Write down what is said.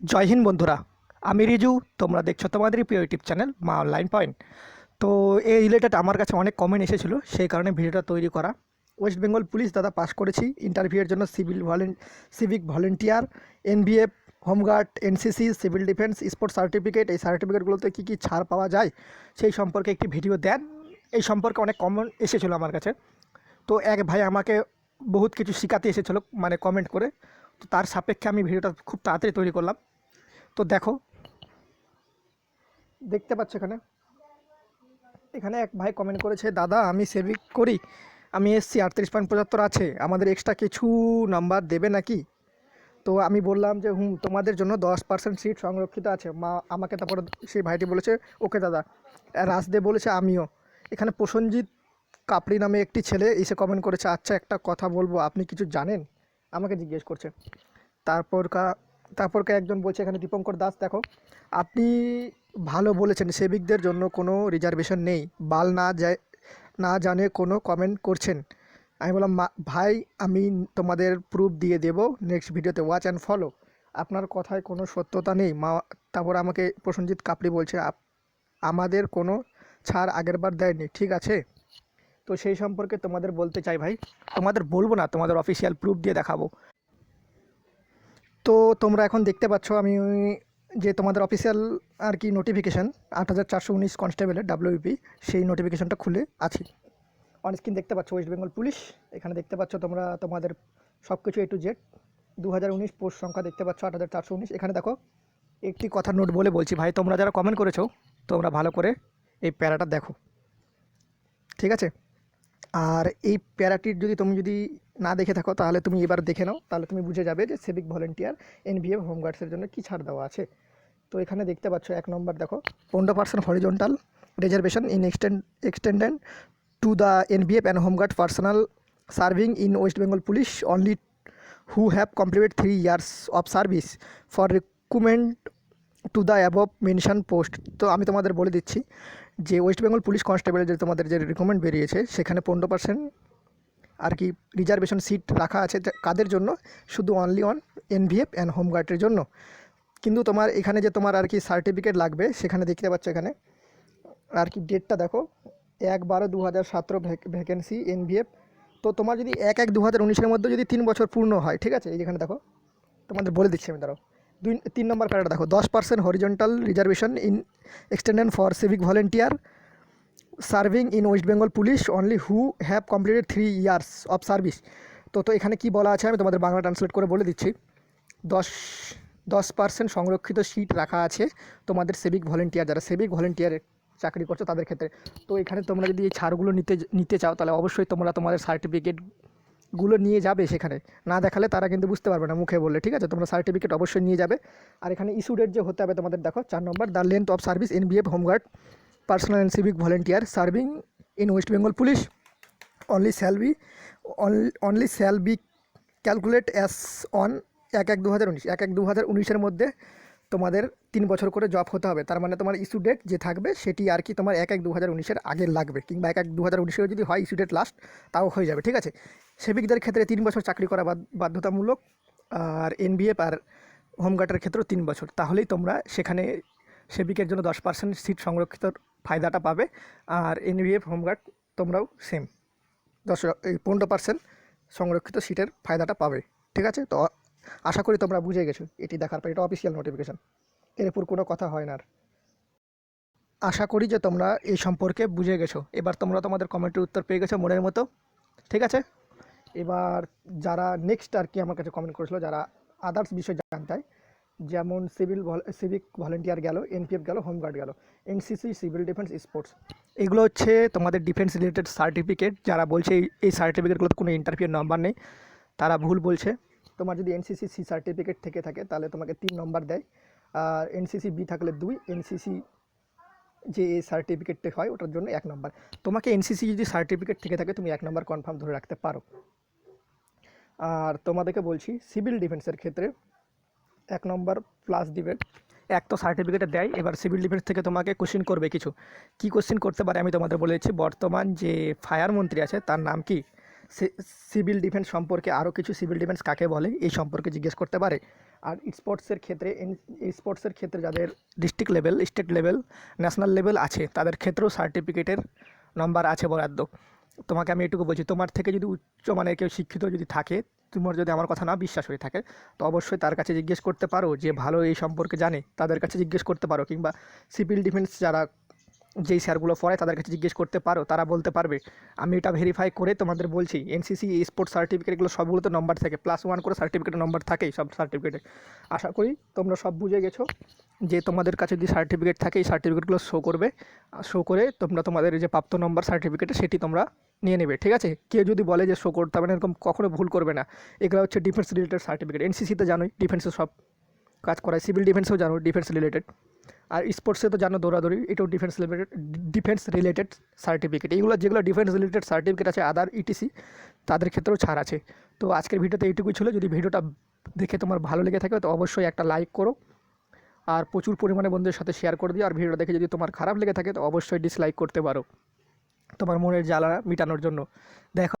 জয় হিন্দ বন্ধুরা, আমি রিজু, তোমরা দেখছ তোমাদেরই প্রিয় YouTube channel Maa online point. তো এই রিলেটেড আমার কাছে অনেক কমেন্ট এসেছিল, সেই কারণে ভিডিওটা তৈরি করা। ওয়েস্ট বেঙ্গল পুলিশ দাদা পাস করেছি ইন্টারভিউয়ের জন্য civil ভলেন civic volunteer NVF home guard NCC civil defence sports certificate এই সার্টিফিকেটগুলোতে কী কী ছাড় পাওয়া যায়, সেই সম্পর্কে একটি ভিডিও দেন। এই সম্পর্কে অনেক কমেন্ট এসেছিল আমার কাছে। তো এক ভাই আমাকে বহুত কিছু শেখাতে এসেছিল মানে কমেন্ট করে। তো তার সাপেক্ষে আমি ভিডিওটা খুব তাড়াতাড়ি তৈরি করলাম। তো দেখো। দেখতে পাচ্ছ এখানে? এখানে এক ভাই কমেন্ট করেছে, দাদা, আমি সেভিক করি। আমি এসছি, আটত্রিশ পয়েন্ট পঁচাত্তর আছে। আমাদের এক্সট্রা কিছু নাম্বার দেবে নাকি? তো আমি বললাম যে, হুম, তোমাদের জন্য দশ পার্সেন্ট সিট সংরক্ষিত আছে। মা আমাকে তারপরে সেই ভাইটি বলেছে, ওকে দাদা। রাজদেব বলেছে, আমিও। এখানে প্রসঞ্জিৎ কাপড়ি নামে একটি ছেলে এসে কমেন্ট করেছে আচ্ছা একটা কথা বলব, আপনি কিছু জানেন? আমাকে জিজ্ঞেস করছে। তারপর কা তারপরকে একজন বলছে এখানে দীপঙ্কর দাস, দেখো, আপনি ভালো বলেছেন, সেবিকদের জন্য কোনো রিজার্ভেশন নেই, বাল না যায়, না জানে কোনো কমেন্ট করছেন। আমি বললাম, "মা- ভাই, আমি তোমাদের প্রুফ দিয়ে দেব নেক্সট ভিডিওতে ওয়াচ অ্যান্ড ফলো আপনার কথায় কোনো সত্যতা নেই। মা, তারপর আমাকে প্রসেনজিৎ কাপড়ি বলছে, "আপ- আমাদের কোনো ছাড় আগেরবার দেয়নি, ঠিক আছে? তো সেই সম্পর্কে তোমাদের বলতে চাই ভাই, তোমাদের বলব না, তোমাদের অফিসিয়াল প্রুফ দিয়ে দেখাবো। তো তোমরা এখন দেখতে পাচ্ছ আমি যে তোমাদের অফিসিয়াল আর কি নোটিফিকেশান আট হাজার চারশো উনিশ কনস্টেবলের ডাব্লিউপি সেই নোটিফিকেশানটা খুলে আছে। অন স্ক্রিন দেখতে পাচ্ছ ওয়েস্ট বেঙ্গল পুলিশ এখানে দেখতে পাচ্ছ তোমরা তোমাদের সব কিছু এ টু জেড দু হাজার উনিশ পোস্ট সংখ্যা দেখতে পাচ্ছ, আট হাজার চারশো উনিশ। এখানে দেখো, একটি কথা নোট বলে বলছি ভাই, তোমরা যারা কমেন্ট করেছ, তোমরা ভালো করে এই প্যারাটা দেখো। ঠিক আছে? আর এই প্যারাটির যদি তুমি যদি না দেখে থাকো, তাহলে তুমি এবার দেখে নাও। তাহলে তুমি বুঝে যাবে যে সিভিক ভলেন্টিয়ার এনভিএফ হোমগার্ডসের জন্য কী ছাড় দেওয়া আছে। তো এখানে দেখতে পাচ্ছ এক নম্বর দেখো, পনেরো percent horizontal reservation in extend extended to the NVF and home guard personnel serving in West Bengal police only who have completed three years of service for recruitment to the above mention post তো আমি তোমাদের বলে দিচ্ছি যে West Bengal police কনস্টেবলের যে তোমাদের যে রিকমেন্ড বেরিয়েছে, সেখানে পনেরো পার্সেন্ট আর কি রিজার্ভেশন সিট রাখা আছে কাদের জন্য? শুধু অনলি অন এনভিএফ অ্যান্ড হোমগার্ডের জন্য। কিন্তু তোমার এখানে যে তোমার আর কি সার্টিফিকেট লাগবে, সেখানে দেখতে পাচ্ছ এখানে। আর কি ডেটটা দেখো, এক বারো দু হাজার সতেরো ভ্যাকেন্সি এনভিএফ তো তোমার যদি এক এক দু হাজার উনিশের মধ্যে যদি তিন বছর পূর্ণ হয়, ঠিক আছে? এই যেখানে দেখো, তোমাদের বলে দিচ্ছি আমি, দাঁড়াও। দুই, তিন নম্বর প্যারাটা দেখো, দশ percent horizontal reservation in extended for civic volunteer serving in West Bengal police only who have completed three years of service তো তো এখানে কি বলা আছে, আমি তোমাদের বাংলা ট্রান্সলেট করে বলে দিচ্ছি। দশ দশ পার্সেন্ট সংরক্ষিত সিট রাখা আছে তোমাদের সিভিক ভলেন্টিয়ার যারা সিভিক ভলেন্টিয়ারে চাকরি করছ তাদের ক্ষেত্রে। তো, এখানে তোমরা যদি এই ছাড়গুলো নিতে নিতে চাও, তাহলে অবশ্যই তোমরা তোমাদের সার্টিফিকেটগুলো নিয়ে যাবে সেখানে। না দেখালে তারা কিন্তু বুঝতে পারবে না, মুখে বললে, ঠিক আছে? তোমরা সার্টিফিকেট অবশ্যই নিয়ে যাবে। আর এখানে ইস্যু ডেট যে হতে হবে তোমাদের, দেখো, চার নম্বর the length of service NVF home guard personnel and civic volunteer serving in West Bengal police only shall be only shall be calculate as on এক এক দু হাজার উনিশ। এক এক দু হাজার উনিশের মধ্যে তোমাদের তিন বছর করে জব হতে হবে। তার মানে তোমার ইস্যু ডেট যে থাকবে, সেটি আর কি তোমার এক এক দু হাজার উনিশের আগে লাগবে। কিংবা এক এক দু হাজার উনিশেও যদি হয় ইস্যু ডেট লাস্ট তাও হয়ে যাবে, ঠিক আছে? সেভিকদের ক্ষেত্রে তিন বছর চাকরি করা বাধ্যতামূলক, আর এনবিএফ আর হোমগার্ডের ক্ষেত্রেও তিন বছর। তাহলেই তোমরা সেখানে সেবিকের জন্য দশ পার্সেন্ট সিট সংরক্ষিত ফায়দাটা পাবে। আর এনবিএফ হোমগার্ড তোমরাও সেম দশ এই পনেরো পার্সেন্ট সংরক্ষিত সিটের ফায়দাটা পাবে। ঠিক আছে? তো আশা করি তোমরা বুঝে গেছো। এটি দেখার পর এটা অফিসিয়াল নোটিফিকেশান এর উপর কোনো কথা হয় না আর। আশা করি যে তোমরা এই সম্পর্কে বুঝে গেছো। এবার তোমরা তোমাদের কমেন্টের উত্তর পেয়ে গেছো মনের মতো। ঠিক আছে? এবার যারা নেক্সট আর কি আমার কাছে কমেন্ট করেছিল, যারা আদার্স বিষয় জানতে যেমন সিভিল সিভিক ভলেন্টিয়ার গেল, এনপিএফ গেল, হোমগার্ড গেল, এনসিসি, সিভিল ডিফেন্স, স্পোর্টস। এগুলো হচ্ছে তোমাদের ডিফেন্স রিলেটেড সার্টিফিকেট। যারা বলছে এই সার্টিফিকেটগুলোতে কোনো ইন্টারভিউ নাম্বার নেই, তারা ভুল বলছে। তোমার যদি এনসিসি সি সার্টিফিকেট থেকে থাকে, তাহলে তোমাকে তিন নম্বর দেয়। আর এনসিসি বি থাকলে দুই, এনসিসি যে এই সার্টিফিকেটটা হয়, ওটার জন্য এক নম্বর। তোমাকে এনসিসি যদি সার্টিফিকেট থেকে থাকে, তুমি এক নম্বর কনফার্ম ধরে রাখতে পারো। আর তোমাদেরকে বলছি, সিভিল ডিফেন্সের ক্ষেত্রে এক নম্বর প্লাস দিবে। এক তো সার্টিফিকেটে দেয়, এবার সিভিল ডিফেন্স থেকে তোমাকে কোশ্চিন করবে কিছু। কি কোশ্চিন করতে পারে আমি তোমাদের বলে দিচ্ছি। বর্তমান যে ফায়ার মন্ত্রী আছে, তার নাম কি? সিভিল ডিফেন্স সম্পর্কে আরও কিছু সিভিল ডিফেন্স কাকে বলে, এই সম্পর্কে জিজ্ঞেস করতে পারে। আর স্পোর্টসের ক্ষেত্রে স্পোর্টসের ক্ষেত্রে যাদের district level state level national level আছে, তাদের ক্ষেত্রেও সার্টিফিকেটের নম্বর আছে বরাদ্দ। তোমাকে আমি এটুকু বলছি, তোমার থেকে যদি উচ্চ মানের কেউ শিক্ষিত যদি থাকে তোমার যদি আমার কথা না বিশ্বাস হয়ে থাকে, তো অবশ্যই তার কাছে জিজ্ঞেস করতে পারো যে ভালো এই সম্পর্কে জানে, তাদের কাছে জিজ্ঞেস করতে পারো কিংবা সিভিল ডিফেন্স যারা যেই স্যারগুলো পড়ে তাদের কাছে জিজ্ঞেস করতে পারো, তারা বলতে পারবে। আমি এটা ভেরিফাই করে তোমাদের বলছি এনসিসি স্পোর্টস সার্টিফিকেটগুলো সবগুলোতে নম্বর থাকে প্লাস ওয়ান করে সার্টিফিকেটের নম্বর থাকেই সব সার্টিফিকেটে আশা করি তোমরা সব বুঝে গেছো যে তোমাদের কাছে যদি সার্টিফিকেট থাকে, এই সার্টিফিকেটগুলো শো করবে। শো করে তোমরা তোমাদের যে প্রাপ্ত নম্বর সার্টিফিকেট সেটি তোমরা নিয়ে নেবে, ঠিক আছে? কেউ যদি বলে যে শো করতে হবে না, এরকম কখনো ভুল করবে না। এগুলো হচ্ছে ডিফেন্স রিলেটেড সার্টিফিকেট এনসিসিতে জানোই ডিফেন্সের সব কাজ করায় সিভিল ডিফেন্সেও জানো ডিফেন্স রিলেটেড আর স্পোর্টসে তো জানো দৌড়াদৌড়ি, এটাও defence related defence related certificate এইগুলো যেগুলো ডিফেন্স রিলেটেড সার্টিফিকেট আছে আদার ইটিসি তাদের ক্ষেত্রেও ছাড় আছে। তো আজকের ভিডিওতে এইটুকুই ছিল। যদি ভিডিওটা দেখে তোমার ভালো লেগে থাকে, তো অবশ্যই একটা লাইক করো। আর প্রচুর পরিমাণে বন্ধুদের সাথে শেয়ার করে দিও। আর ভিডিওটা দেখে যদি তোমার খারাপ লেগে থাকে, তো অবশ্যই ডিসলাইক করতে পারো। তোমার মনের জ্বালা মেটানোর জন্য। দেখো।